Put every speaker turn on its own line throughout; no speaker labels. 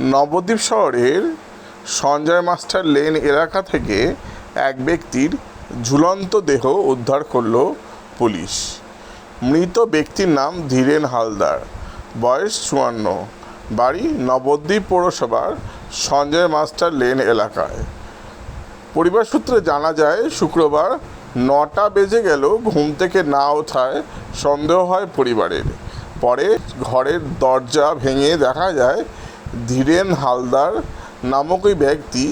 নবদ্বীপ শহরের Sanjay master lane এলাকা থেকে এক ব্যক্তির ঝুলন্ত দেহ উদ্ধার করল পুলিশ। মৃত ব্যক্তির নাম ধীরেন হালদার। বয়স চুয়ান্ন। বাড়ি নবদ্বীপ পৌরসভার সঞ্জয় মাস্টার লেন এলাকায়। পরিবার সূত্রে জানা যায়, শুক্রবার নটা বেজে গেল, ঘুম থেকে না ওঠায় সন্দেহ হয় পরিবারের। পরে ঘরের দরজা ভেঙে দেখা যায় ধীরেন হালদার নামক ওই ব্যক্তি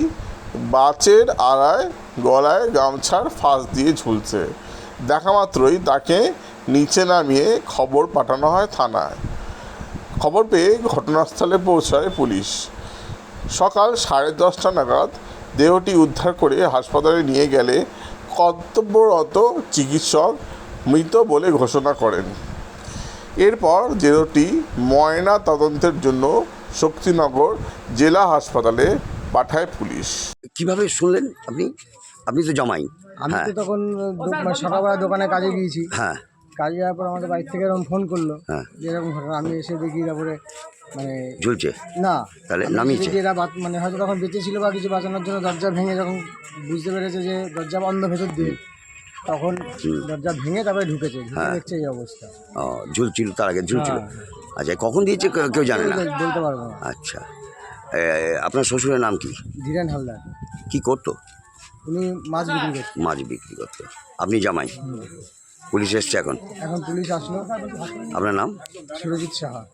বাচের আড়ায় গলায় গামছার ফাঁস দিয়ে ঝুলছে। দেখা মাত্রই তাকে নিচে নামিয়ে খবর পাঠানো হয় থানায়। খবর পেয়ে ঘটনাস্থলে পৌঁছায় পুলিশ। সকাল সাড়ে দশটা নাগাদ দেহটি উদ্ধার করে হাসপাতালে নিয়ে গেলে কর্তব্যরত চিকিৎসক মৃত বলে ঘোষণা করেন। এরপর দেহটি ময়না তদন্তের জন্য শক্তিনগর জেলা হাসপাতালে পাঠায় পুলিশ।
কীভাবে শুনলেন আপনি? আপনি তো জামাই।
আমি
হ্যাঁ।
তো তখন মানে সকালবেলা দোকানে কাজে গিয়েছি।
হ্যাঁ।
কাজে যাওয়ার পর আমাদের বাড়ি থেকে এরকম ফোন করল।
হ্যাঁ।
যে এরকম ঘটনা। আমি এসে দেখি তারপরে মানে
ঝুলছে?
না।
তাহলে
আমি
নামিয়েছে?
এরা বাত- মানে হয়তো তখন বেঁচে ছিল বা কিছু বাঁচানোর জন্য দরজা ভেঙে যখন বুঝতে পেরেছে যে দরজা বন্ধ ভেতর দিয়ে তখন দরজা ভেঙে তারপরে ঢুকেছে। ঢুকে
হ্যাঁ।
দেখছে এই অবস্থা।
ও ঝুলছিল তার আগে ঝুলছিল।
হ্যাঁ।
আচ্ছা কখন দিয়েছে কেউ- কেউ জানে না?
বলতে- বলতে পারব না।
আচ্ছা। এ, আপনার শ্বশুরের নাম কি?
ধীরেন হালদার।
কি করতো?
উনি মাছ বিক্রি করছে
মাছ বিক্রি করতো। আপনি জামাই? পুলিশ এসছে এখন?
এখন পুলিশ আসলো।
আপনার নাম?
সুরজিৎ সাহা।